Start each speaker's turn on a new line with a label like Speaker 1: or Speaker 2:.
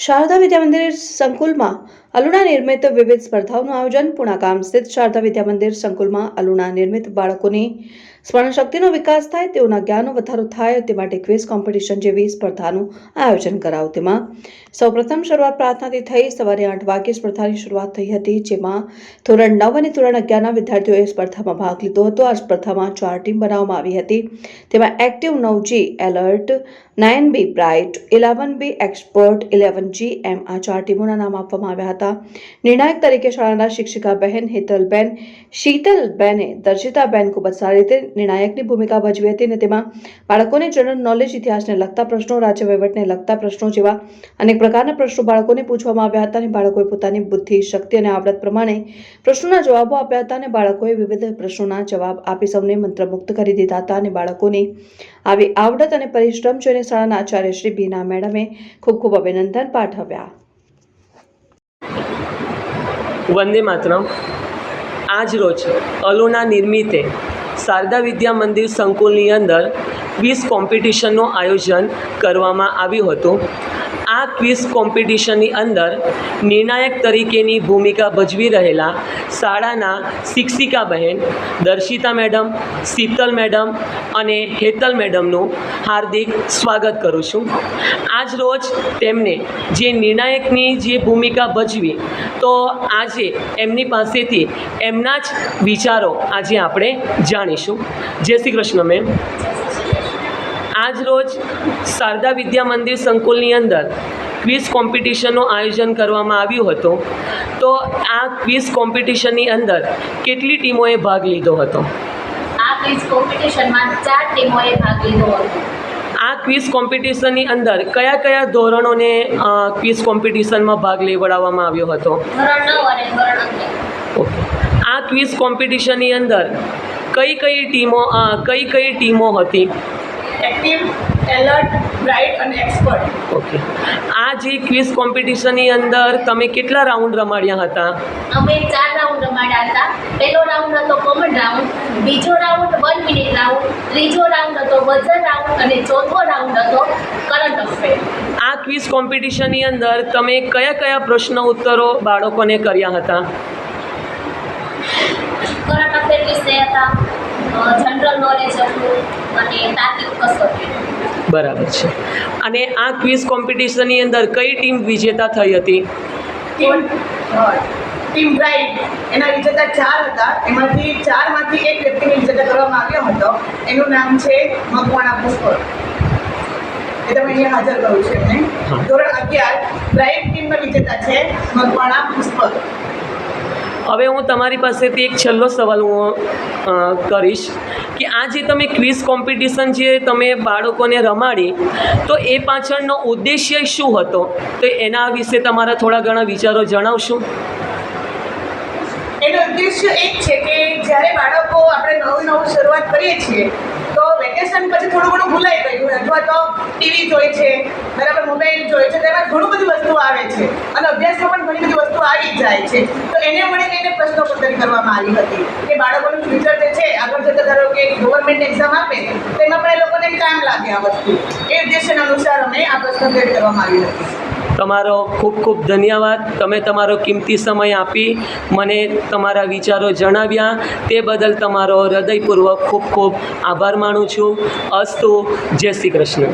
Speaker 1: શારદા વિદ્યા મંદિર સંકુલમાં અલુણા નિર્મિત વિવિધ સ્પર્ધાઓનું આયોજન. પુણા ગામ સ્થિત શારદા વિદ્યા મંદિર સંકુલમાં અલુણા નિર્મિત બાળકોની સ્મરણ શક્તિનો વિકાસ થાય, તેઓના જ્ઞાનનો વધારો થાય, તે માટે ક્વિઝ કોમ્પિટિશન જેવી સ્પર્ધાનું આયોજન કરાયું તેમાં સૌપ્રથમ શરૂઆત પ્રાર્થનાથી થઈ. સવારે આઠ વાગ્યે સ્પર્ધાની શરૂઆત થઈ હતી, જેમાં ધોરણ નવ અને ધોરણ અગિયારના વિદ્યાર્થીઓએ સ્પર્ધામાં ભાગ લીધો હતો. આ સ્પર્ધામાં ચાર ટીમ બનાવવામાં આવી હતી. તેમાં એક્ટિવ નવ G, alert nine B, bright eleven B, expert eleven G, એમ આ ચાર ટીમોના નામ આપવામાં આવ્યા હતા. નિર્ણાયક તરીકે શાળાના શિક્ષિકા બહેન હેતલબેન, શીતલબેને દર્શિતાબેન ખૂબ જ સારી રીતે નિર્ણાયકની ભૂમિકા ભજવી હતી અને તેમાં બાળકોને જનરલ નોલેજ ઇતિહાસને લગતા પ્રશ્નો, રાજ્ય વહીવટને લગતા પ્રશ્નો જેવા અનેક પ્રકારના પ્રશ્નો બાળકોને પૂછવામાં આવ્યા હતા અને બાળકોએ પોતાની બુદ્ધિ, શક્તિ અને આવડત પ્રમાણે પ્રશ્નોના જવાબો આપ્યા હતા અને બાળકોએ વિવિધ પ્રશ્નોના જવાબ આપી સૌને મંત્રમુગ્ધ કરી દીધા હતા અને બાળકોની આવી આવડત અને પરિશ્રમ જોઈને શાળાના આચાર્ય શ્રી બીના મેડમે ખૂબ ખૂબ અભિનંદન પાઠવ્યા.
Speaker 2: વંદે માતરમ. આજ રોજ અલુના નિર્મિતે શારદા વિદ્યા મંદિર સંકુલની અંદર વીસ કોમ્પિટિશનનું આયોજન કરવામાં આવ્યું હતું. આ ક્વિઝ કોમ્પિટિશનની અંદર નિર્ણાયક તરીકેની ભૂમિકા ભજવી રહેલા શાળાના શિક્ષિકા બહેન, દર્શિતા મેડમ, શીતલ મેડમ અને હેતલ મેડમનું હાર્દિક સ્વાગત કરું છું. આજ રોજ તેમને જે નિર્ણાયકની જે ભૂમિકા ભજવી, તો આજે એમની પાસેથી એમના જ વિચારો આજે આપણે જાણીશું. જય શ્રી કૃષ્ણ, મેમ. આજ રોજ શારદા વિદ્યા મંદિર સંકુલની અંદર ક્વિઝ કોમ્પિટિશનનું આયોજન કરવામાં આવ્યું હતું. તો આ ક્વિઝ કોમ્પિટિશનની અંદર કેટલી ટીમોએ ભાગ લીધો હતો?
Speaker 3: આ ક્વિઝ કોમ્પિટિશનમાં ચાર ટીમોએ ભાગ લીધો હતો.
Speaker 2: આ ક્વિઝ કોમ્પિટિશનની અંદર કયા કયા ધોરણોને ક્વિઝ કોમ્પિટિશનમાં ભાગ લેવડાવવામાં આવ્યો હતો?
Speaker 3: ધોરણ નવ અને ધોરણ
Speaker 2: ઓકે. આ ક્વિઝ કોમ્પિટિશનની અંદર કઈ કઈ ટીમો કઈ કઈ ટીમો હતી?
Speaker 4: એક્ટિવ એલર્ટ બ્રાઇટ અને એક્સપર્ટ
Speaker 2: ઓકે આ જે ક્વિઝ કોમ્પિટિશનની અંદર તમે કેટલા રાઉન્ડ રમાડ્યા હતા?
Speaker 3: અમે ચાર રાઉન્ડ રમાડ્યા હતા. પહેલો રાઉન્ડ હતો કોમન રાઉન્ડ બીજો રાઉન્ડ વન મિનિટ રાઉન્ડ ત્રીજો રાઉન્ડ હતો બઝર રાઉન્ડ અને ચોથો રાઉન્ડ હતો કરંટ અફેર
Speaker 2: આ ક્વિઝ કોમ્પિટિશનની અંદર તમે કયા કયા પ્રશ્ન ઉત્તરો બાળકોને કર્યા હતા?
Speaker 3: કરંટ અફેર વિશે હતા જનરલ નોલેજ હતું અને તાર્કિક કસોટી
Speaker 2: બરાબર છે. અને આ ક્વિઝ કોમ્પિટિશનની અંદર કઈ ટીમ વિજેતા થઈ હતી?
Speaker 4: ટીમ ટીમ બ્રાઇટ એના વિજેતા ચાર હતા. એમાંથી ચારમાંથી એક વ્યક્તિને વિજેતા કરવામાં આવ્યો હતો. એનું નામ છે મકવાણા પુષ્કળ એ તમે અહીંયા હાજર કરું છું એમને. ધોરણ અગિયાર બ્રાઇટ ટીમના વિજેતા છે મકવાણા પુષ્પ
Speaker 2: હવે હું તમારી પાસેથી એક છેલ્લો સવાલ હું કરીશ કે આ જે તમે ક્વિઝ કોમ્પિટિશન જે તમે બાળકોને રમાડી, તો એ પાછળનો ઉદ્દેશ્ય શું હતો? તો એના વિશે તમારા થોડા ઘણા વિચારો જણાવશો?
Speaker 4: એનો ઉદ્દેશ્ય એક છે કે જ્યારે બાળકો આપણે નવું નવું શરૂઆત કરીએ છીએ વેકેશન પછી થોડું ઘણું ભૂલાઈ ગયું અથવા તો ટીવી જોઈ છે, બરાબર મોબાઈલ જોઈ છે તેમાં ઘણું બધી વસ્તુ આવે છે. અને અભ્યાસમાં પણ ઘણી બધી વસ્તુ આવી જાય છે. તો એને મળીને એને પ્રશ્નોત્તરી કરવામાં આવી હતી કે બાળકોનું ફ્યુચર જે છે, આગળ જતા ધારો કે ગવર્મેન્ટ એક્ઝામ આપે તેમાં પણ એ લોકોને કામ લાગે આ વસ્તુ. એ ઉદ્દેશ્યના અનુસાર અમે આ પ્રશ્ન કરવામાં આવી હતી.
Speaker 2: તમારો ખૂબ ખૂબ ધન્યવાદ. તમે તમારો કિંમતી સમય આપી મને તમારા વિચારો જણાવ્યા. તે બદલ તમારો હૃદયપૂર્વક ખૂબ ખૂબ આભાર માનું છું. અસ્તુ. જય શ્રી કૃષ્ણ.